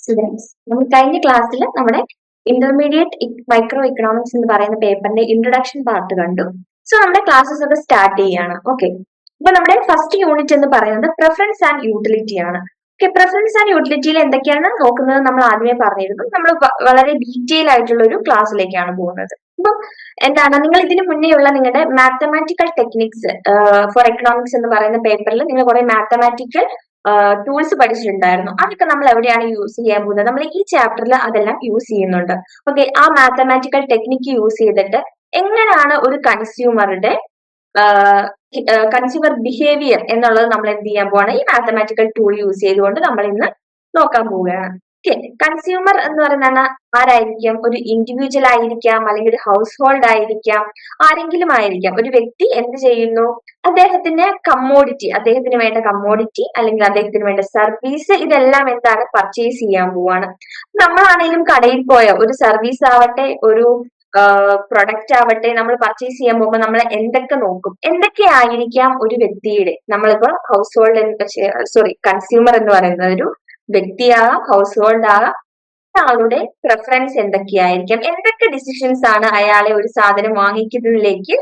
Students നമ്മൾ കഴിഞ്ഞ ക്ലാസ്സിൽ നമ്മുടെ ഇന്റർമീഡിയറ്റ് മൈക്രോ ഇക്കണോമിക്സ് എന്ന് പറയുന്ന പേപ്പറിന്റെ ഇൻട്രൊഡക്ഷൻ പാർട്ട് കണ്ടു. സോ നമ്മുടെ ക്ലാസ്സസ് ഒക്കെ സ്റ്റാർട്ട് ചെയ്യാണ്. ഓക്കെ അപ്പൊ നമ്മുടെ ഫസ്റ്റ് യൂണിറ്റ് എന്ന് പറയുന്നത് പ്രിഫറൻസ് ആൻഡ് യൂട്ടിലിറ്റി ആണ്. ഓക്കെ പ്രിഫറൻസ് ആൻഡ് യൂട്ടിലിറ്റിയിൽ എന്തൊക്കെയാണ് നോക്കുന്നത് നമ്മൾ ആദ്യമേ പറഞ്ഞിരുന്നു. നമ്മൾ വളരെ ഡീറ്റെയിൽ ആയിട്ടുള്ള ഒരു ക്ലാസ്സിലേക്കാണ് പോകുന്നത്. അപ്പം എന്താണ്? നിങ്ങൾ ഇതിനു മുന്നേ ഉള്ള നിങ്ങളുടെ മാത്തമാറ്റിക്കൽ ടെക്നിക്സ് ഫോർ എക്കണോമിക്സ് എന്ന് പറയുന്ന പേപ്പറിൽ നിങ്ങൾ കുറെ മാത്തമാറ്റിക്കൽ ടൂൾസ് പഠിച്ചിട്ടുണ്ടായിരുന്നു. അതൊക്കെ നമ്മൾ എവിടെയാണ് യൂസ് ചെയ്യാൻ പോകുന്നത്? നമ്മൾ ഈ ചാപ്റ്ററിൽ അതെല്ലാം യൂസ് ചെയ്യുന്നുണ്ട്. ഓക്കെ ആ മാത്തമാറ്റിക്കൽ ടെക്നിക്ക് യൂസ് ചെയ്തിട്ട് എങ്ങനെയാണ് ഒരു കൺസ്യൂമറുടെ കൺസ്യൂമർ ബിഹേവിയർ എന്നുള്ളത് നമ്മൾ എന്ത് ചെയ്യാൻ പോവാണ്? ഈ മാത്തമാറ്റിക്കൽ ടൂൾ യൂസ് ചെയ്തുകൊണ്ട് നമ്മൾ ഇന്ന് നോക്കാൻ പോവുകയാണ്. ഓക്കെ കൺസ്യൂമർ എന്ന് പറയുന്നത് ആരായിരിക്കും? ഒരു ഇൻഡിവിജ്വൽ ആയിരിക്കാം അല്ലെങ്കിൽ ഒരു ഹൗസ് ഹോൾഡ് ആയിരിക്കാം ആരെങ്കിലും ആയിരിക്കാം. ഒരു വ്യക്തി എന്ത് ചെയ്യുന്നു? അദ്ദേഹത്തിന്റെ കമ്മോഡിറ്റി അദ്ദേഹത്തിന് വേണ്ട കമ്മോഡിറ്റി അല്ലെങ്കിൽ അദ്ദേഹത്തിന് വേണ്ട സർവീസ് ഇതെല്ലാം എന്താണ്? പർച്ചേസ് ചെയ്യാൻ പോവാണ്. നമ്മളാണെങ്കിലും കടയിൽ പോയ ഒരു സർവീസ് ആവട്ടെ ഒരു പ്രൊഡക്റ്റ് ആവട്ടെ നമ്മൾ പർച്ചേസ് ചെയ്യാൻ പോകുമ്പോൾ നമ്മൾ എന്തൊക്കെ നോക്കും? എന്തൊക്കെ ആയിരിക്കാം ഒരു വ്യക്തിയുടെ? നമ്മളിപ്പോ ഹൗസ് ഹോൾഡ് സോറി കൺസ്യൂമർ എന്ന് പറയുന്ന ഒരു വ്യക്തിയാകാം ഹൗസ് ഹോൾഡ് ആകാം ആളുടെ പ്രിഫറൻസ് എന്തൊക്കെയായിരിക്കാം? എന്തൊക്കെ ഡിസിഷൻസ് ആണ് അയാളെ ഒരു സാധനം വാങ്ങിക്കുന്നതിലേക്ക്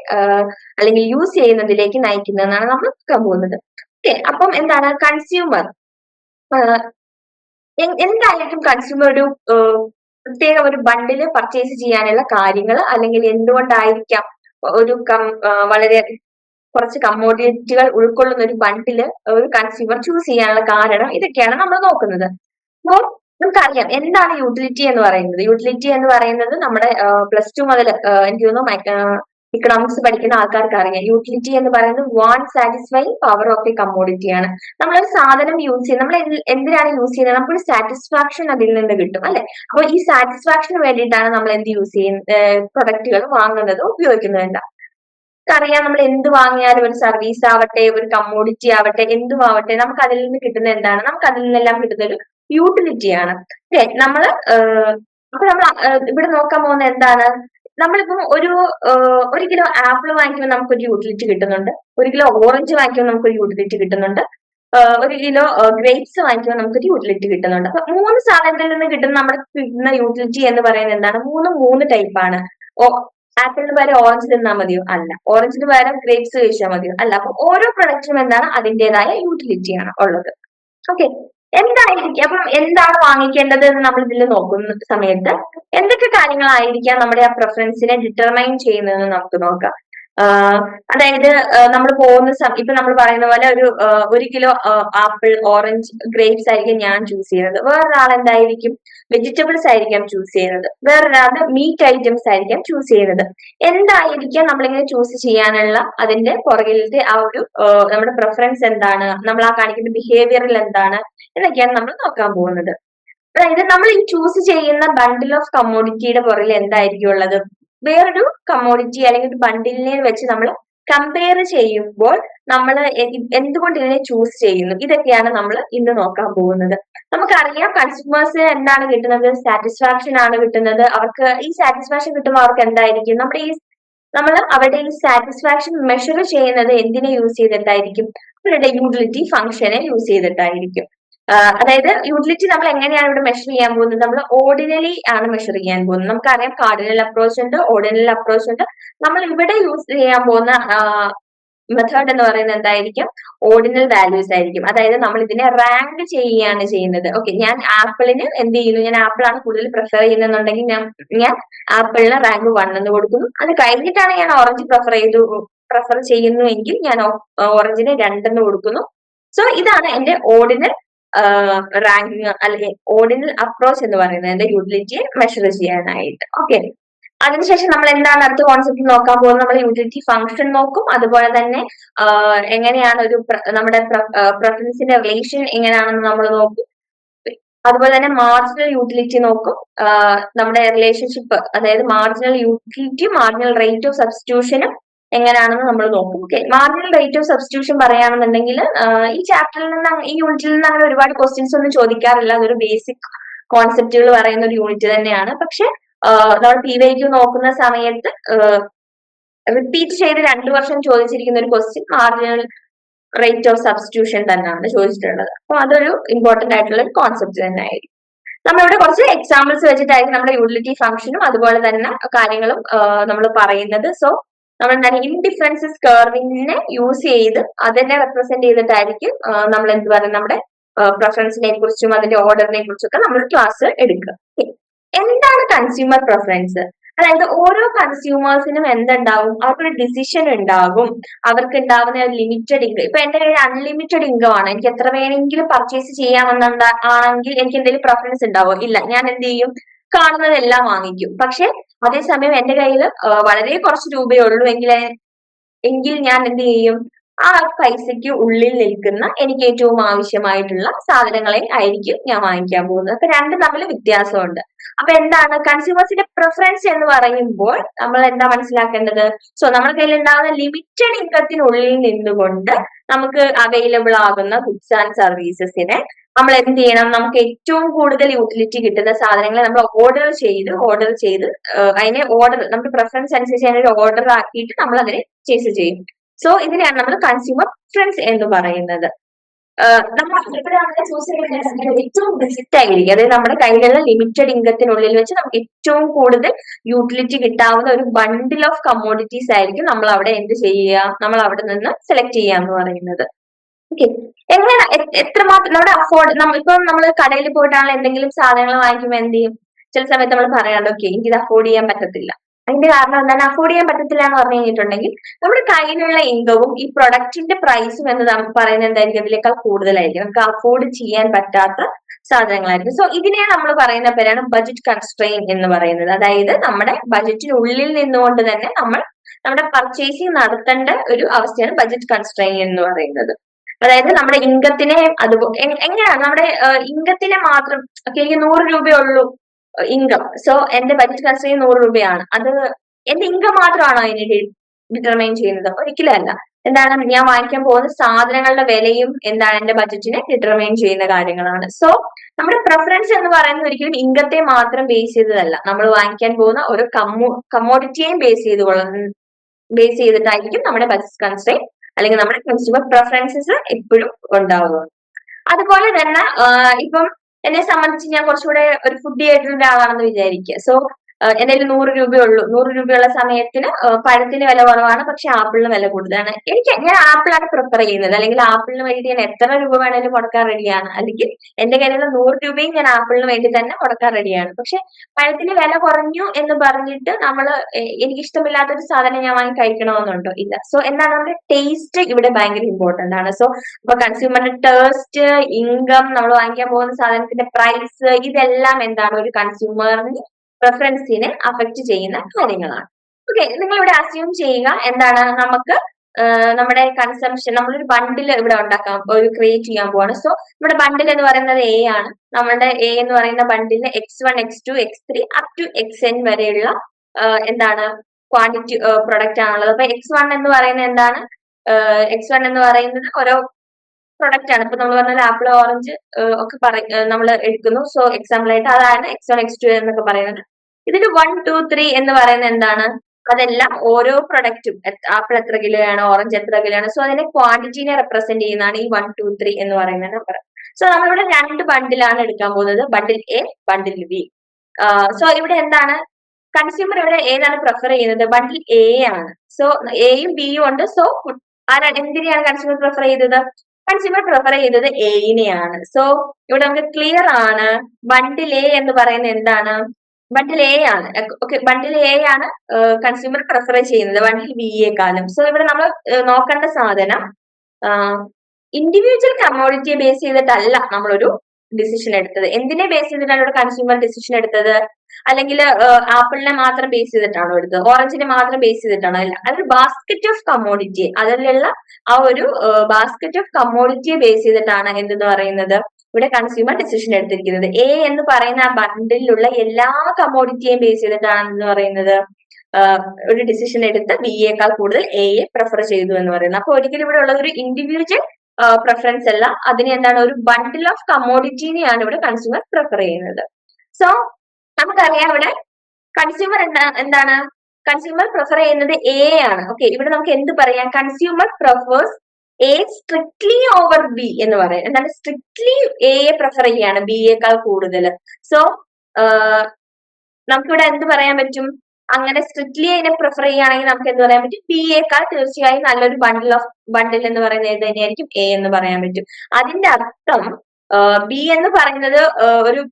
അല്ലെങ്കിൽ യൂസ് ചെയ്യുന്നതിലേക്ക് നയിക്കുന്നതെന്നാണ് നമ്മൾ നോക്കാൻ പോകുന്നത്. ഓക്കെ അപ്പം എന്താണ്? കൺസ്യൂമർ എന്തായാലും കൺസ്യൂമർ ഒരു പ്രത്യേക ഒരു ബണ്ടിൽ പർച്ചേസ് ചെയ്യാനുള്ള കാര്യങ്ങൾ അല്ലെങ്കിൽ എന്തുകൊണ്ടായിരിക്കാം ഒരു കം വളരെ കുറച്ച് കമ്മോഡിറ്റികൾ ഉൾക്കൊള്ളുന്ന ഒരു ബണ്ടിൽ ഒരു കൺസ്യൂമർ ചൂസ് ചെയ്യാനുള്ള കാരണം ഇതൊക്കെയാണ് നമ്മൾ നോക്കുന്നത്. അപ്പോൾ നമുക്കറിയാം എന്താണ് യൂട്ടിലിറ്റി എന്ന് പറയുന്നത്. യൂട്ടിലിറ്റി എന്ന് പറയുന്നത് നമ്മുടെ പ്ലസ് ടു മുതൽ എനിക്ക് തോന്നുന്നു ഇക്കണോമിക്സ് പഠിക്കുന്ന ആൾക്കാർക്ക് അറിയാം യൂട്ടിലിറ്റി എന്ന് പറയുന്നത് want satisfy power of a commodity ആണ്. നമ്മളൊരു സാധനം യൂസ് ചെയ്യുന്നത് നമ്മൾ എന്തിനാണ് യൂസ് ചെയ്യുന്നത്? നമുക്കൊരു സാറ്റിസ്ഫാക്ഷൻ അതിൽ നിന്ന് കിട്ടും അല്ലെ? അപ്പോൾ ഈ സാറ്റിസ്ഫാക്ഷന് വേണ്ടിയിട്ടാണ് നമ്മൾ എന്ത് യൂസ് ചെയ്യുന്നത് പ്രൊഡക്റ്റുകൾ വാങ്ങുന്നത് ഉപയോഗിക്കുന്നത് അറിയാം നമ്മൾ എന്ത് വാങ്ങിയാലും ഒരു സർവീസ് ആവട്ടെ ഒരു കമ്മോഡിറ്റി ആവട്ടെ എന്തും ആവട്ടെ നമുക്ക് അതിൽ നിന്ന് കിട്ടുന്ന എന്താണ്? നമുക്ക് അതിൽ നിന്നെല്ലാം കിട്ടുന്ന ഒരു യൂട്ടിലിറ്റി ആണ്. ഓക്കെ നമ്മൾ അപ്പൊ നമ്മൾ ഇവിടെ നോക്കാൻ പോകുന്ന എന്താണ്? നമ്മളിപ്പം ഒരു ഒരു കിലോ ആപ്പിൾ വാങ്ങിക്കുമ്പോൾ നമുക്കൊരു യൂട്ടിലിറ്റി കിട്ടുന്നുണ്ട്. ഒരു കിലോ ഓറഞ്ച് വാങ്ങിക്കുമ്പോൾ നമുക്കൊരു യൂട്ടിലിറ്റി കിട്ടുന്നുണ്ട്. ഒരു കിലോ ഗ്രേപ്സ് വാങ്ങിക്കുമ്പോൾ നമുക്കൊരു യൂട്ടിലിറ്റി കിട്ടുന്നുണ്ട്. അപ്പൊ മൂന്ന് സാധനത്തിൽ നിന്ന് കിട്ടുന്ന നമ്മുടെ കിട്ടുന്ന യൂട്ടിലിറ്റി എന്ന് പറയുന്നത് എന്താണ്? മൂന്ന് മൂന്ന് ടൈപ്പാണ് ആപ്പിളിന് പകരം ഓറഞ്ച് തിന്നാൽ മതിയോ? അല്ല. ഓറഞ്ചിന് പകരം ഗ്രേപ്സ് കഴിച്ചാൽ മതിയോ? അല്ല. അപ്പൊ ഓരോ പ്രൊഡക്റ്റിനും എന്താണ്? അതിന്റെതായ യൂട്ടിലിറ്റി ആണ് ഉള്ളത്. ഓക്കെ എന്തായിരിക്കും? അപ്പം എന്താണ് വാങ്ങിക്കേണ്ടത് എന്ന് നമ്മൾ ഇതിൽ നോക്കുന്ന സമയത്ത് എന്തൊക്കെ കാര്യങ്ങളായിരിക്കാം നമ്മുടെ ആ പ്രിഫറൻസിനെ ഡിറ്റർമൈൻ ചെയ്യുന്നതെന്ന് നമുക്ക് നോക്കാം. അതായത് നമ്മൾ പോകുന്ന ഇപ്പൊ നമ്മൾ പറയുന്ന പോലെ ഒരു ഒരു കിലോ ആപ്പിൾ ഓറഞ്ച് ഗ്രേപ്സ് ആയിരിക്കും ഞാൻ ചൂസ് ചെയ്യുന്നത്. വേറൊരാൾ എന്തായിരിക്കും? വെജിറ്റബിൾസ് ആയിരിക്കാം ചൂസ് ചെയ്യുന്നത്. വേറൊരാൾ മീറ്റ് ഐറ്റംസ് ആയിരിക്കാം ചൂസ് ചെയ്യുന്നത്. എന്തായിരിക്കാം നമ്മളിങ്ങനെ ചൂസ് ചെയ്യാനുള്ള അതിന്റെ പുറകിലത്തെ ആ ഒരു നമ്മുടെ പ്രിഫറൻസ് എന്താണ്? നമ്മൾ ആ കാണിക്കുന്ന ബിഹേവിയറിൽ എന്താണ്? എന്നൊക്കെയാണ് നമ്മൾ നോക്കാൻ പോകുന്നത്. അതായത് നമ്മൾ ഈ ചൂസ് ചെയ്യുന്ന ബണ്ടിൽ ഓഫ് കമ്മോഡിറ്റിയുടെ പുറകിൽ എന്തായിരിക്കും ഉള്ളത്? വേറൊരു കമ്മോഡിറ്റി അല്ലെങ്കിൽ ബണ്ടിലിനെ വെച്ച് നമ്മൾ കമ്പയർ ചെയ്യുമ്പോൾ നമ്മൾ എന്തുകൊണ്ട് ഇതിനെ ചൂസ് ചെയ്യുന്നു? ഇതൊക്കെയാണ് നമ്മൾ ഇന്ന് നോക്കാൻ പോകുന്നത്. നമുക്കറിയാം കൺസ്യൂമേഴ്സിന് എന്താണ് കിട്ടുന്നത്? സാറ്റിസ്ഫാക്ഷൻ ആണ് കിട്ടുന്നത്. അവർക്ക് ഈ സാറ്റിസ്ഫാക്ഷൻ കിട്ടുമ്പോൾ അവർക്ക് എന്തായിരിക്കും? നമ്മുടെ ഈ നമ്മൾ അവരുടെ ഈ സാറ്റിസ്ഫാക്ഷൻ മെഷർ ചെയ്യുന്നത് എന്തിനെ യൂസ് ചെയ്തിട്ടായിരിക്കും? അവരുടെ യൂട്ടിലിറ്റി ഫംഗ്ഷനെ യൂസ് ചെയ്തിട്ടായിരിക്കും. അതായത് യൂട്ടിലിറ്റി നമ്മൾ എങ്ങനെയാണ് ഇവിടെ മെഷർ ചെയ്യാൻ പോകുന്നത്? നമ്മൾ ഓർഡിനലി ആണ് മെഷർ ചെയ്യാൻ പോകുന്നത്. നമുക്കറിയാം കാർഡിനൽ അപ്രോച്ച് ഉണ്ട് ഓർഡിനൽ അപ്രോച്ച് ഉണ്ട്. നമ്മൾ ഇവിടെ യൂസ് ചെയ്യാൻ പോകുന്ന മെത്തേഡ് എന്ന് പറയുന്നത് എന്തായിരിക്കും? ഓർഡിനൽ വാല്യൂസ് ആയിരിക്കും. അതായത് നമ്മൾ ഇതിനെ റാങ്ക് ചെയ്യുകയാണ് ചെയ്യുന്നത്. ഓക്കെ ഞാൻ ആപ്പിളിന് എന്ത് ചെയ്യുന്നു? ഞാൻ ആപ്പിളാണ് കൂടുതൽ പ്രിഫർ ചെയ്യുന്നുണ്ടെങ്കിൽ ഞാൻ ഞാൻ ആപ്പിളിന് റാങ്ക് വൺ എന്ന് കൊടുക്കുന്നു. അത് കഴിഞ്ഞിട്ടാണ് ഞാൻ ഓറഞ്ച് പ്രിഫർ ചെയ്തു പ്രിഫർ ചെയ്യുന്നു എങ്കിൽ ഞാൻ ഓറഞ്ചിന് രണ്ടെന്ന് കൊടുക്കുന്നു. സോ ഇതാണ് എന്റെ ഓർഡിനൽ റാങ്കിങ് അല്ലെങ്കിൽ ഓർഡിനൽ അപ്രോച്ച് എന്ന് പറയുന്നത് എന്റെ യൂട്ടിലിറ്റിയെ മെഷർ ചെയ്യാനായിട്ട്. ഓക്കെ അതിനുശേഷം നമ്മൾ എന്താണ് അടുത്ത കോൺസെപ്റ്റ് നോക്കാൻ പോകുന്നത്? നമ്മൾ യൂട്ടിലിറ്റി ഫംഗ്ഷൻ നോക്കും. അതുപോലെ തന്നെ എങ്ങനെയാണ് ഒരു നമ്മുടെ പ്രിഫറൻസിന്റെ റിലേഷൻ എങ്ങനെയാണെന്ന് നമ്മൾ നോക്കും. അതുപോലെ തന്നെ മാർജിനൽ യൂട്ടിലിറ്റി നോക്കും. നമ്മുടെ റിലേഷൻഷിപ്പ് അതായത് marginal utility marginal rate of സബ്സ്റ്റിറ്റ്യൂഷനും എങ്ങനെയാണെന്ന് നമ്മൾ നോക്കും. Okay marginal rate of substitution പറയുകയാണെന്നുണ്ടെങ്കിൽ ഈ ചാപ്റ്ററിൽ നിന്ന് ഈ യൂണിറ്റിൽ നിന്ന് അങ്ങനെ ഒരുപാട് ക്വസ്റ്റ്യൻസ് ഒന്നും ചോദിക്കാറില്ല. അതൊരു ബേസിക് കോൺസെപ്റ്റുകൾ പറയുന്ന ഒരു യൂണിറ്റ് തന്നെയാണ്. പക്ഷെ നമ്മൾ പി വൈ ക്യു നോക്കുന്ന സമയത്ത് റിപ്പീറ്റ് ചെയ്ത് രണ്ടു വർഷം ചോദിച്ചിരിക്കുന്ന ഒരു question marginal rate of substitution തന്നെയാണ് ചോദിച്ചിട്ടുള്ളത്. അപ്പൊ അതൊരു ഇമ്പോർട്ടന്റ് ആയിട്ടുള്ള ഒരു കോൺസെപ്റ്റ് തന്നെ ആയിരിക്കും നമ്മളിവിടെ കുറച്ച് എക്സാമ്പിൾസ് വെച്ചിട്ടായിരിക്കും നമ്മുടെ യൂട്ടിലിറ്റി ഫംഗ്ഷനും അതുപോലെ തന്നെ കാര്യങ്ങളും നമ്മൾ പറയുന്നത്. സോ നമ്മൾ എന്താണ് ഇൻഡിഫറൻസസ് കർവിനെ യൂസ് ചെയ്ത് അതിനെ റെപ്രസെന്റ് ചെയ്തിട്ടായിരിക്കും നമ്മൾ എന്ത് പറയുന്നത് നമ്മുടെ പ്രിഫറൻസിനെ കുറിച്ചും അതിന്റെ ഓർഡറിനെ കുറിച്ചൊക്കെ നമ്മൾ ക്ലാസ് എടുക്കുക. എന്താണ് കൺസ്യൂമർ പ്രിഫറൻസ് അതായത് ഓരോ കൺസ്യൂമേഴ്സിനും എന്തുണ്ടാവും? അവർക്കൊരു ഡിസിഷൻ ഉണ്ടാകും. അവർക്ക് ഉണ്ടാവുന്ന ലിമിറ്റഡ് ഇൻകം ഇപ്പൊ എന്റെ കയ്യിൽ അൺലിമിറ്റഡ് ഇൻകം ആണ്. എനിക്ക് എത്ര വേണമെങ്കിലും പർച്ചേസ് ചെയ്യാമെന്നുണ്ട ആണെങ്കിൽ എനിക്ക് എന്തെങ്കിലും പ്രിഫറൻസ് ഉണ്ടാവും? ഇല്ല. ഞാൻ എന്ത് ചെയ്യും? കാണുന്നതെല്ലാം വാങ്ങിക്കും. പക്ഷെ അതേസമയം എന്റെ കയ്യിൽ വളരെ കുറച്ച് രൂപയേ ഉള്ളൂ. എങ്കിൽ എങ്കിൽ ഞാൻ എന്ത് ചെയ്യും? ആ പൈസയ്ക്ക് ഉള്ളിൽ നിൽക്കുന്ന എനിക്ക് ഏറ്റവും ആവശ്യമായിട്ടുള്ള സാധനങ്ങളെ ആയിരിക്കും ഞാൻ വാങ്ങിക്കാൻ പോകുന്നത്. അപ്പൊ രണ്ടും തമ്മിൽ വ്യത്യാസമുണ്ട്. അപ്പൊ എന്താണ്? കൺസ്യൂമേഴ്സിന്റെ പ്രിഫറൻസ് എന്ന് പറയുമ്പോൾ നമ്മൾ എന്താ മനസ്സിലാക്കേണ്ടത്? സോ നമ്മുടെ കയ്യിൽ ഉണ്ടാകുന്ന ലിമിറ്റഡ് ഇൻകത്തിനുള്ളിൽ നിന്നുകൊണ്ട് നമുക്ക് അവൈലബിൾ ആകുന്ന ഗുഡ്സ് ആൻഡ് സർവീസസിനെ നമ്മൾ എന്ത് ചെയ്യണം? നമുക്ക് ഏറ്റവും കൂടുതൽ യൂട്ടിലിറ്റി കിട്ടുന്ന സാധനങ്ങളെ നമ്മൾ ഓർഡർ ചെയ്ത് ഓർഡർ ചെയ്ത് അതിനെ ഓർഡർ നമ്മുടെ പ്രിഫറൻസ് അനുസരിച്ച് അതിനൊരു ഓർഡർ ആക്കിയിട്ട് നമ്മൾ അതിനെ ചേസ് ചെയ്യും. സോ ഇതിനെയാണ് നമ്മൾ കൺസ്യൂമർ ഫ്രണ്ട്സ് എന്ന് പറയുന്നത്. നമ്മൾ ചൂസ് ചെയ്യുന്നത് ഏറ്റവും ബെസ്റ്റ് ആയിരിക്കും. അതായത് നമ്മുടെ കയ്യിലുള്ള ലിമിറ്റഡ് ഇൻകത്തിനുള്ളിൽ വെച്ച് നമുക്ക് ഏറ്റവും കൂടുതൽ യൂട്ടിലിറ്റി കിട്ടാവുന്ന ഒരു ബണ്ടിൽ ഓഫ് കമ്മോഡിറ്റീസ് ആയിരിക്കും നമ്മൾ അവിടെ എന്ത് ചെയ്യുക? നമ്മൾ അവിടെ നിന്ന് സെലക്ട് ചെയ്യുക എന്ന് പറയുന്നത്. ഓക്കെ എങ്ങനെ എത്രമാത്രം നമ്മുടെ അഫോർഡ് ഇപ്പം നമ്മൾ കടയിൽ പോയിട്ടാണെങ്കിൽ എന്തെങ്കിലും സാധനങ്ങൾ വാങ്ങിക്കുമ്പോൾ എന്ത് ചെയ്യും? ചില സമയത്ത് നമ്മൾ പറയാണ്ട് ഓക്കെ എനിക്കിത് അഫോർഡ് ചെയ്യാൻ പറ്റത്തില്ല. അതിന്റെ കാരണം എന്താണ്? അഫോർഡ് ചെയ്യാൻ പറ്റത്തില്ല എന്ന് പറഞ്ഞു കഴിഞ്ഞിട്ടുണ്ടെങ്കിൽ നമ്മുടെ കയ്യിലുള്ള ഇൻകവും ഈ പ്രൊഡക്റ്റിന്റെ പ്രൈസും എന്ന് പറയുന്നത് എന്തായിരിക്കും? അതിലേക്കാൾ കൂടുതലായിരിക്കും. നമുക്ക് അഫോർഡ് ചെയ്യാൻ പറ്റാത്ത സാധനങ്ങളായിരിക്കും. സോ ഇതിനെ നമ്മൾ പറയുന്ന പേരാണ് ബജറ്റ് കൺസ്ട്രെയിൻ എന്ന് പറയുന്നത്. അതായത് നമ്മുടെ ബജറ്റിനുള്ളിൽ നിന്നുകൊണ്ട് തന്നെ നമ്മൾ നമ്മുടെ പർച്ചേസിങ് നടത്തേണ്ട ഒരു അവസ്ഥയാണ് ബജറ്റ് കൺസ്ട്രെയിൻ എന്ന് പറയുന്നത്. അതായത് നമ്മുടെ ഇൻകത്തിനെ അതുപോലെ എങ്ങനെയാണ്? നമ്മുടെ ഇൻകത്തിനെ മാത്രം എനിക്ക് നൂറ് രൂപയേ ഉള്ളൂ. ഇൻകം സോ എന്റെ ബഡ്ജറ്റ് കൺസ്ട്രെയിൻ നൂറ് രൂപയാണ്. അത് എന്റെ ഇൻകം മാത്രമാണോ അതിനെ ഡിറ്റർമൈൻ ചെയ്യുന്നത്? ഒരിക്കലും അല്ല. എന്താണ്? ഞാൻ വാങ്ങിക്കാൻ പോകുന്ന സാധനങ്ങളുടെ വിലയും എന്താണ് എന്റെ ബജറ്റിനെ ഡിറ്റർമൈൻ ചെയ്യുന്ന കാര്യങ്ങളാണ്. സോ നമ്മുടെ പ്രിഫറൻസ് എന്ന് പറയുന്നത് ഒരിക്കലും ഇൻകത്തെ മാത്രം ബേസ് ചെയ്തതല്ല. നമ്മൾ വാങ്ങിക്കാൻ പോകുന്ന ഒരു കമ്മോ കമ്മോഡിറ്റിയെയും ബേസ് ചെയ്ത് ബേസ് ചെയ്തിട്ടായിരിക്കും നമ്മുടെ ബഡ്ജറ്റ് കൺസ്ട്രെയിൻ അല്ലെങ്കിൽ നമ്മുടെ കൺസ്യൂമർ പ്രിഫറൻസസ് എപ്പോഴും ഉണ്ടാവുന്നത്. അതുപോലെ തന്നെ ഇപ്പം എന്നെ സംബന്ധിച്ച് ഞാൻ കുറച്ചുകൂടെ ഒരു ഫുഡി ആയിട്ടുള്ള ഒരാളാണെന്ന് വിചാരിക്കുക സോ എന്റെ കയ്യിൽ നൂറ് രൂപയുള്ളൂ. നൂറ് രൂപയുള്ള സമയത്തിന് പഴത്തിന് വില കുറവാണ് പക്ഷെ ആപ്പിളിന് വില കൂടുതലാണ്. എനിക്ക് ഞാൻ ആപ്പിളാണ് പ്രിഫർ ചെയ്യുന്നത്. അല്ലെങ്കിൽ ആപ്പിളിന് വേണ്ടി ഞാൻ എത്ര രൂപ വേണേലും മുടക്കാൻ റെഡിയാണ് അല്ലെങ്കിൽ എന്റെ കയ്യിലുള്ള നൂറ് രൂപയും ഞാൻ ആപ്പിളിന് വേണ്ടി തന്നെ മുടക്കാൻ റെഡിയാണ് പക്ഷെ പഴത്തിന് വില കുറഞ്ഞു എന്ന് പറഞ്ഞിട്ട് നമ്മൾ എനിക്ക് ഇഷ്ടമില്ലാത്ത ഒരു സാധനം ഞാൻ വാങ്ങി കഴിക്കണമെന്നുണ്ടോ? ഇല്ല. സോ എന്താണ് നമ്മുടെ ടേസ്റ്റ് ഇവിടെ ഭയങ്കര ഇമ്പോർട്ടന്റ് ആണ്. സോ ഇപ്പൊ കൺസ്യൂമറിന്റെ ടേസ്റ്റ് ഇൻകം നമ്മൾ വാങ്ങിക്കാൻ പോകുന്ന സാധനത്തിന്റെ പ്രൈസ് ഇതെല്ലാം എന്താണ് ഒരു കൺസ്യൂമറിന് പ്രിഫറൻസിനെ അഫക്റ്റ് ചെയ്യുന്ന കാര്യങ്ങളാണ്. ഓക്കെ നിങ്ങൾ ഇവിടെ അസ്യൂം ചെയ്യുക എന്താണ് നമുക്ക് നമ്മുടെ കൺസംഷൻ നമ്മളൊരു ബണ്ടിൽ ഇവിടെ ഉണ്ടാക്കാം ഒരു ക്രിയേറ്റ് ചെയ്യാൻ പോവാണ്. സോ നമ്മുടെ ബണ്ടിൽ എന്ന് പറയുന്നത് എ ആണ്. നമ്മുടെ എ എന്ന് പറയുന്ന ബണ്ടിലിന് X one X two X three up to X N വരെയുള്ള എന്താണ് ക്വാണ്ടിറ്റി പ്രൊഡക്റ്റ് ആണുള്ളത്. അപ്പൊ എക്സ് വൺ എന്ന് പറയുന്നത് എന്താണ്? എക്സ് വൺ എന്ന് പറയുന്നത് ഓരോ പ്രൊഡക്റ്റ് ആണ്. ഇപ്പൊ നമ്മൾ പറഞ്ഞാൽ ആപ്പിൾ ഓറഞ്ച് ഒക്കെ നമ്മൾ എടുക്കുന്നു. സോ എക്സാമ്പിൾ ആയിട്ട് അതാണ് എക്സ് വൺ എക്സ് ടു എന്നൊക്കെ പറയുന്നത് ഇതിന് വൺ ടു ത്രീ എന്ന് പറയുന്നത് എന്താണ്? അതെല്ലാം ഓരോ പ്രൊഡക്റ്റും ആപ്പിൾ എത്ര കിലോ ആണ് ഓറഞ്ച് എത്ര കിലോ ആണ്. സോ അതിന്റെ ക്വാണ്ടിറ്റിനെ റെപ്രസെന്റ് ചെയ്യുന്നതാണ് ഈ വൺ ടു ത്രീ എന്ന് പറയുന്ന നമ്പർ സോ നമ്മളിവിടെ രണ്ട് ബണ്ടിലാണ് എടുക്കാൻ പോകുന്നത്. Bundle A bundle B so ഇവിടെ എന്താണ്? കൺസ്യൂമർ ഇവിടെ ഏതാണ് പ്രിഫർ ചെയ്യുന്നത്? ബണ്ടിൽ എ ആണ്. സോ എയും ബിയും ഉണ്ട്. സോ ആരാണ് എന്തിനെയാണ് കൺസ്യൂമർ പ്രിഫർ ചെയ്തത്? കൺസ്യൂമർ പ്രിഫർ ചെയ്തത് എയിനെയാണ് സോ ഇവിടെ നമുക്ക് ക്ലിയർ ആണ്. ബണ്ടിൽ എ എന്ന് പറയുന്നത് എന്താണ്? ബണ്ടിൽ എ ആണ്. ഓക്കെ ബണ്ടിൽ എ ആണ് കൺസ്യൂമർ പ്രിഫർ ചെയ്യുന്നത്. ബണ്ടിൽ ബി എക്കാളും സോ ഇവിടെ നമ്മൾ നോക്കേണ്ട സാധനം ഇൻഡിവിജ്വൽ കമ്മോഡിറ്റിയെ ബേസ് ചെയ്തിട്ടല്ല നമ്മളൊരു ഡിസിഷൻ എടുത്തത്. എന്തിനെ ബേസ് ചെയ്തിട്ടാണ് ഇവിടെ കൺസ്യൂമർ ഡിസിഷൻ എടുത്തത്? അല്ലെങ്കിൽ ആപ്പിളിനെ മാത്രം ബേസ് ചെയ്തിട്ടാണോ എടുത്തത്? ഓറഞ്ചിനെ മാത്രം ബേസ് ചെയ്തിട്ടാണോ? അല്ല അതൊരു ബാസ്ക്കറ്റ് ഓഫ് കമ്മോഡിറ്റി അതിലുള്ള ആ ഒരു ബാസ്ക്കറ്റ് ഓഫ് കമ്മോഡിറ്റിയെ ബേസ് ചെയ്തിട്ടാണ് എന്തെന്ന് പറയുന്നത്? ഇവിടെ കൺസ്യൂമർ ഡിസിഷൻ എടുത്തിരിക്കുന്നത്. എ എന്ന് പറയുന്ന ആ ബണ്ടിലുള്ള എല്ലാ കമോഡിറ്റിയെയും ബേസ് ചെയ്തിട്ടാണ് എന്ന് പറയുന്നത് ഒരു ഡിസിഷൻ എടുത്ത് ബി യേക്കാൾ കൂടുതൽ എയെ പ്രിഫർ ചെയ്തു എന്ന് പറയുന്നത്. അപ്പൊ ഒരിക്കലും ഇവിടെ ഉള്ളത് ഒരു ഇൻഡിവിജ്വൽ പ്രിഫറൻസ് അല്ല. അതിനെ എന്താണ്? ഒരു ബണ്ടിൽ ഓഫ് കമോഡിറ്റിനെയാണ് ഇവിടെ കൺസ്യൂമർ പ്രിഫർ ചെയ്യുന്നത്. സോ നമുക്കറിയാം ഇവിടെ കൺസ്യൂമർ എന്താണ്? കൺസ്യൂമർ പ്രിഫർ ചെയ്യുന്നത് എ ആണ് ഓക്കെ ഇവിടെ നമുക്ക് എന്ത് പറയാം? Consumer prefers A strictly over B എന്ന് പറയാം. എന്താണ്? സ്ട്രിക്ട്ലി എയെ പ്രിഫർ ചെയ്യാണ് ബി യേക്കാൾ കൂടുതൽ. സോ നമുക്കിവിടെ എന്ത് പറയാൻ പറ്റും? അങ്ങനെ സ്ട്രിക്ട്ലി അതിനെ പ്രിഫർ ചെയ്യുകയാണെങ്കിൽ നമുക്ക് എന്ത് പറയാൻ പറ്റും? ബി യേക്കാൾ തീർച്ചയായും നല്ലൊരു ബണ്ടിൽ ഓഫ് ബണ്ടിൽ എന്ന് പറയുന്നത് ഏത് തന്നെയായിരിക്കും എ എന്ന് പറയാൻ പറ്റും. അതിന്റെ അർത്ഥം ബി എന്ന് പറയുന്നത് ഒരു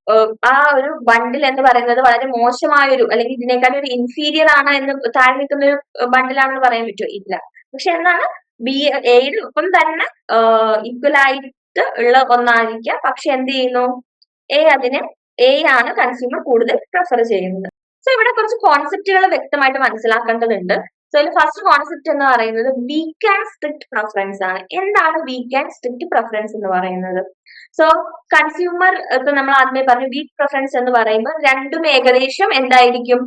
ആ ഒരു ബണ്ടിൽ എന്ന് പറയുന്നത് വളരെ മോശമായ ഒരു അല്ലെങ്കിൽ ഇതിനേക്കാൾ ഒരു ഇൻഫീരിയർ ആണ് എന്ന് താഴെ നിൽക്കുന്ന ഒരു ബണ്ടിലാണെന്ന് പറയാൻ പറ്റുമോ? ഇല്ല. പക്ഷെ എന്താണ്? ബി എയുടെ ഒപ്പം തന്നെ ഈക്വൽ ആയിട്ട് ഉള്ള ഒന്നായിരിക്കാം. പക്ഷെ എന്ത് ചെയ്യുന്നു? എ അതിന് എ ആണ് കൺസ്യൂമർ കൂടുതൽ പ്രിഫർ ചെയ്യുന്നത്. സോ ഇവിടെ കുറച്ച് കോൺസെപ്റ്റുകൾ വ്യക്തമായിട്ട് മനസ്സിലാക്കേണ്ടതുണ്ട്. സോ ഇതിൽ ഫസ്റ്റ് കോൺസെപ്റ്റ് എന്ന് പറയുന്നത് വീക്ക് ആൻഡ് സ്ട്രിക്ട് പ്രിഫറൻസ് ആണ്. എന്താണ് വീക്ക് ആൻഡ് സ്ട്രിക്ട് പ്രിഫറൻസ് എന്ന് പറയുന്നത്? സോ കൺസ്യൂമർ ഇപ്പൊ നമ്മൾ ആദ്യമേ പറഞ്ഞു വീക്ക് പ്രിഫറൻസ് എന്ന് പറയുമ്പോൾ രണ്ടും ഏകദേശം എന്തായിരിക്കും?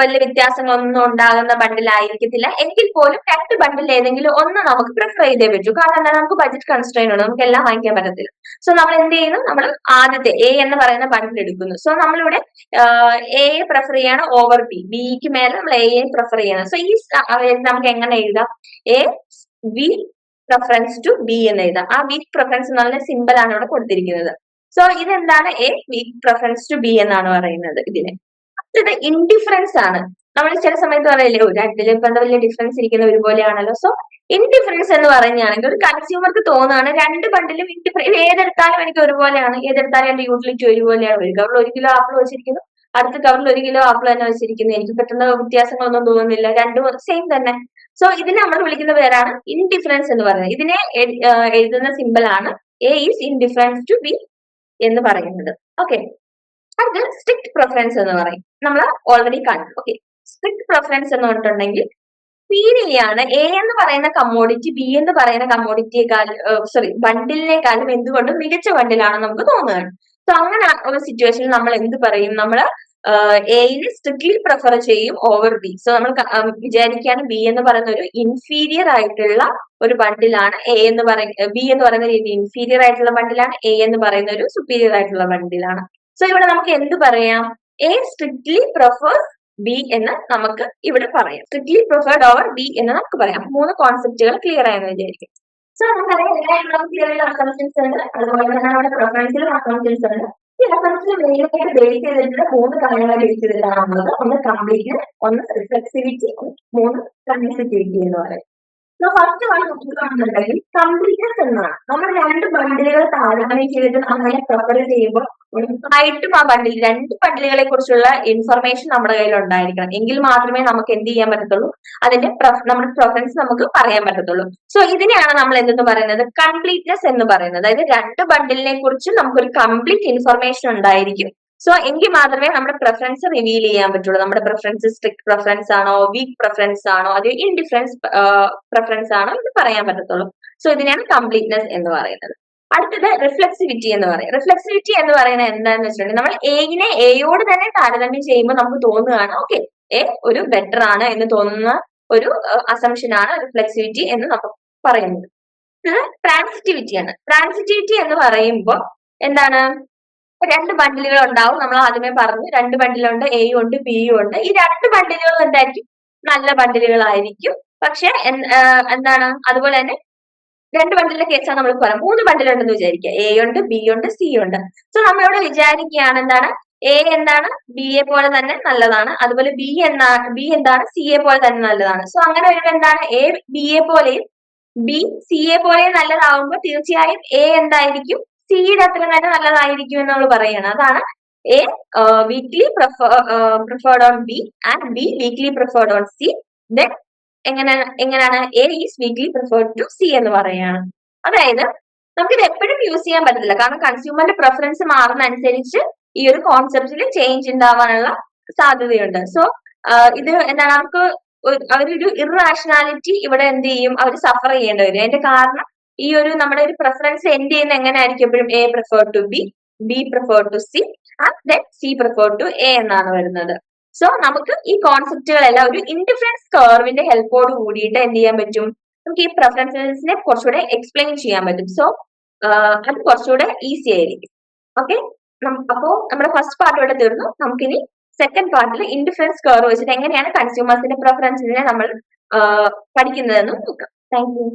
വലിയ വ്യത്യാസങ്ങളൊന്നും ഉണ്ടാകുന്ന ബണ്ടിലായിരിക്കത്തില്ല എങ്കിൽ പോലും രണ്ട് ബണ്ടിൽ ഏതെങ്കിലും ഒന്ന് നമുക്ക് പ്രിഫർ ചെയ്തേ പറ്റൂ. കാരണം എന്താ? നമുക്ക് ബഡ്ജറ്റ് കൺസ്ട്രെയിൻ ഉണ്ട്. നമുക്ക് എല്ലാം വാങ്ങിക്കാൻ പറ്റത്തില്ല. സോ നമ്മൾ എന്ത് ചെയ്യുന്നു? നമ്മൾ ആദ്യത്തെ എ എന്ന് പറയുന്ന ബണ്ടിൽ എടുക്കുന്നു. സോ നമ്മളിവിടെ എ പ്രിഫർ ചെയ്യാണ് ഓവർ ബി ബിക്ക് മേലെ നമ്മൾ എ പ്രിഫർ ചെയ്യണം. സോ ഈ നമുക്ക് എങ്ങനെ എഴുതാം? A B preference to B എന്ന് എഴുതാം. ആ വീക്ക് പ്രഫറൻസ് എന്നുള്ള സിമ്പിൾ ആണ് ഇവിടെ കൊടുത്തിരിക്കുന്നത്. സോ ഇതെന്താണ്? A weak preference to B എന്നാണ് പറയുന്നത് ഇതിന്. അടുത്തത് ഇൻഡിഫറൻസ് ആണ്. നമ്മൾ ചില സമയത്ത് പറയില്ലേ ഒരു രണ്ടിലും ഇപ്പം വലിയ ഡിഫറൻസ് ഇരിക്കുന്ന ഒരുപോലെയാണല്ലോ. സോ ഇൻഡിഫറൻസ് എന്ന് പറയുകയാണെങ്കിൽ ഒരു കൺസ്യൂമർക്ക് തോന്നുകയാണ് രണ്ട് ബണ്ടിലും ഇൻഡിഫറൻസ് ഏതെടുത്താലും എനിക്ക് ഒരുപോലെയാണ് ഏതെടുത്താലും എന്റെ യൂട്ടിലിറ്റി ഒരുപോലെയാണ് ഒരു കവറിൽ ഒരു കിലോ ആപ്പിൾ വെച്ചിരിക്കുന്നു അടുത്ത കവറിൽ ഒരു കിലോ ആപ്പിൾ തന്നെ വെച്ചിരിക്കുന്നത് എനിക്ക് പെട്ടെന്ന് വ്യത്യാസങ്ങളൊന്നും തോന്നുന്നില്ല. രണ്ടും സെയിം തന്നെ. സോ ഇതിനെ നമ്മൾ വിളിക്കുന്ന പേരാണ് ഇൻഡിഫറൻസ് എന്ന് പറയുന്നത്. ഇതിനെ എഴുതുന്ന സിമ്പിൾ ആണ്. A is indifference to B എന്ന് പറയുന്നത്. ഓക്കെ അടുത്ത് സ്ട്രിക്ട് പ്രിഫറൻസ് എന്ന് പറയും. നമ്മൾ ഓൾറെഡി കണ്ടു. ഓക്കെ സ്ട്രിക്ട് പ്രിഫറൻസ് എന്ന് പറഞ്ഞിട്ടുണ്ടെങ്കിൽ ാണ് എ എന്ന് പറയുന്ന കമ്മോഡിറ്റി ബി എന്ന് പറയുന്ന കമ്മോഡിറ്റിയെക്കാൾ സോറി ബണ്ടിലിനേക്കാളും എന്തുകൊണ്ടും മികച്ച ബണ്ടിലാണ് നമുക്ക് തോന്നുന്നത് സോ അങ്ങനെ ഒരു സിറ്റുവേഷനിൽ നമ്മൾ എന്ത് പറയും? നമ്മൾ എയിനെ സ്ട്രിക്ട്ലി പ്രിഫർ ചെയ്യും ഓവർ ബി സോ നമ്മൾ വിചാരിക്കുകയാണ് ബി എന്ന് പറയുന്ന ഒരു ഇൻഫീരിയർ ആയിട്ടുള്ള ഒരു ബണ്ടിലാണ് എ എന്ന് പറയുന്ന ബി എന്ന് പറയുന്ന ഒരു ഇൻഫീരിയർ ആയിട്ടുള്ള ബണ്ടിലാണ് എ എന്ന് പറയുന്ന ഒരു സുപ്പീരിയർ ആയിട്ടുള്ള ബണ്ടിലാണ്. സോ ഇവിടെ നമുക്ക് എന്ത് പറയാം? എ സ്ട്രിക്ട്ലി പ്രിഫേഴ്സ് ബി എന്ന് നമുക്ക് ഇവിടെ പറയാം. സ്ട്രിക്ട്ലി പ്രിഫേർഡ് ഓവർ ബി എന്ന് നമുക്ക് പറയാം. മൂന്ന് കോൺസെപ്റ്റുകൾ ക്ലിയർ ആയെന്ന് വിചാരിക്കും. സോ നമുക്കറിയാം എല്ലാവരും തിയറിയിൽ അസംഷൻസ് ഉണ്ട് അതുപോലെ തന്നെ നമ്മുടെ അസംഷൻസ് ഉണ്ട് ഈ അസംഷൻ മെയിനായിട്ട് ബേസ് ചെയ്തിട്ടുള്ള മൂന്ന് കാര്യങ്ങളെ ബേസ് ചെയ്തിട്ടാണുള്ളത് ഒന്ന് കംപ്ലീറ്റ് ഒന്ന് റിഫ്ലെക്സിവിറ്റി മൂന്ന് കൺസിറ്റിവിറ്റി എന്ന് പറയും ഫസ്റ്റ് വൺ നോക്കുകയാണെന്നുണ്ടെങ്കിൽ കംപ്ലീറ്റ്നസ് എന്നാണ് നമ്മൾ രണ്ട് ബണ്ടിലുകൾ താരതമ്യം ചെയ്തിട്ട് അങ്ങനെ പ്രിഫർ ചെയ്യുമ്പോൾ ഉറപ്പായിട്ടും ആ ബണ്ടിൽ രണ്ട് ബണ്ടിലുകളെ കുറിച്ചുള്ള ഇൻഫർമേഷൻ നമ്മുടെ കയ്യിൽ ഉണ്ടായിരിക്കണം. എങ്കിൽ മാത്രമേ നമുക്ക് എന്ത് ചെയ്യാൻ പറ്റത്തുള്ളൂ? അതിന്റെ നമ്മുടെ പ്രിഫറൻസ് നമുക്ക് പറയാൻ പറ്റത്തുള്ളൂ. സോ ഇതിനെയാണ് നമ്മൾ എന്തെന്ന് പറയുന്നത്? കംപ്ലീറ്റ്നെസ് എന്ന് പറയുന്നത്. അതായത് രണ്ട് ബണ്ടിലിനെ കുറിച്ച് നമുക്കൊരു കംപ്ലീറ്റ് ഇൻഫർമേഷൻ ഉണ്ടായിരിക്കും. സോ എങ്കിൽ മാത്രമേ നമ്മുടെ പ്രിഫറൻസ് റിവീൽ ചെയ്യാൻ പറ്റുള്ളൂ. നമ്മുടെ പ്രിഫറൻസ് സ്ട്രിക്ട് പ്രിഫറൻസ് ആണോ വീക്ക് പ്രിഫറൻസ് ആണോ അതോ ഇൻഡിഫറൻസ് പ്രിഫറൻസ് ആണോ എന്ന് പറയാൻ പറ്റത്തുള്ളൂ. സോ ഇതിനെയാണ് കംപ്ലീറ്റ്നെസ് എന്ന് പറയുന്നത്. അടുത്തത് റിഫ്ലെക്സിവിറ്റി എന്ന് പറയും. റിഫ്ലെക്സിവിറ്റി എന്ന് പറയുന്നത് എന്താണെന്ന് വെച്ചിട്ടുണ്ടെങ്കിൽ നമ്മൾ എയിനെ എയോട് തന്നെ താരതമ്യം ചെയ്യുമ്പോൾ നമുക്ക് തോന്നുകയാണ് ഓക്കെ എ ഒരു ബെറ്റർ ആണ് എന്ന് തോന്നുന്ന ഒരു അസംഷൻ ആണ് റിഫ്ലെക്സിവിറ്റി എന്ന് നമ്മൾ പറയുന്നത്. ട്രാൻസിറ്റിവിറ്റി ആണ് ട്രാൻസിറ്റിവിറ്റി എന്ന് പറയുമ്പോൾ എന്താണ്? രണ്ട് ബണ്ടിലുകൾ ഉണ്ടാവും. നമ്മൾ ആദ്യമേ പറഞ്ഞു രണ്ട് ബണ്ടിലുണ്ട് എയും ഉണ്ട് ബിയും ഉണ്ട്. ഈ രണ്ട് ബണ്ടിലുകളും എന്തായിരിക്കും? നല്ല ബണ്ടിലുകളായിരിക്കും പക്ഷെ എന്താണ്? അതുപോലെ തന്നെ രണ്ട് ബണ്ടിലെ കേസാണ് നമ്മൾ പറയാം മൂന്ന് ബണ്ടിലുണ്ടെന്ന് വിചാരിക്കുക. എ ഉണ്ട് ബി ഉണ്ട് സി ഉണ്ട്. സോ നമ്മളിവിടെ വിചാരിക്കുകയാണ് എന്താണ്? എ എന്താണ്? ബി എ പോലെ തന്നെ നല്ലതാണ്. അതുപോലെ ബി എന്നാ ബി എന്താണ്? സി എ പോലെ തന്നെ നല്ലതാണ്. സോ അങ്ങനെ വരുമ്പോൾ എന്താണ്? എ ബി എ പോലെയും ബി സി എ പോലെയും നല്ലതാവുമ്പോൾ തീർച്ചയായും എ എന്തായിരിക്കും? സിയുടെ അത്ര തന്നെ നല്ലതായിരിക്കും എന്ന് നമ്മൾ പറയുകയാണ് അതാണ് A weakly preferred on B and B weakly preferred on C then എങ്ങനെ എങ്ങനെയാണ് A is weakly preferred to C എന്ന് പറയുകയാണ് അതായത് നമുക്കിത് എപ്പോഴും യൂസ് ചെയ്യാൻ പറ്റത്തില്ല. കാരണം കൺസ്യൂമറിന്റെ പ്രിഫറൻസ് മാറുന്ന അനുസരിച്ച് ഈ ഒരു കോൺസെപ്റ്റിൽ ചേഞ്ച് ഉണ്ടാവാനുള്ള സാധ്യതയുണ്ട്. സോ ഇത് എന്താണ്? അവർക്ക് അവരൊരു ഇറാഷണാലിറ്റി ഇവിടെ എന്ത് ചെയ്യും? അവർ സഫർ ചെയ്യേണ്ടി വരും. അതിന്റെ കാരണം ഈ ഒരു നമ്മുടെ ഒരു പ്രിഫറൻസ് എൻഡ് ചെയ്യുന്ന എങ്ങനെയായിരിക്കും എപ്പോഴും A prefer to B B prefer to C and then C prefer to A എന്നാണ് വരുന്നത്. സോ നമുക്ക് ഈ കോൺസെപ്റ്റുകളെല്ലാം ഒരു ഇൻഡിഫറൻസ് കർവിന്റെ ഹെൽപ്പോട് കൂടിയിട്ട് എന്ത് ചെയ്യാൻ പറ്റും? നമുക്ക് ഈ പ്രിഫറൻസിനെ കുറച്ചുകൂടെ എക്സ്പ്ലെയിൻ ചെയ്യാൻ പറ്റും. സോ അത് കുറച്ചുകൂടെ ഈസി ആയിരിക്കും. ഓക്കെ അപ്പോ നമ്മുടെ ഫസ്റ്റ് പാർട്ട് ഇവിടെ തീർന്നു. നമുക്കിനി സെക്കൻഡ് പാർട്ടിൽ ഇൻഡിഫറൻസ് കർവ് വെച്ചിട്ട് എങ്ങനെയാണ് കൺസ്യൂമേഴ്സിന്റെ പ്രിഫറൻസിനെ നമ്മൾ പഠിക്കുന്നതെന്ന് നോക്കാം. Thank you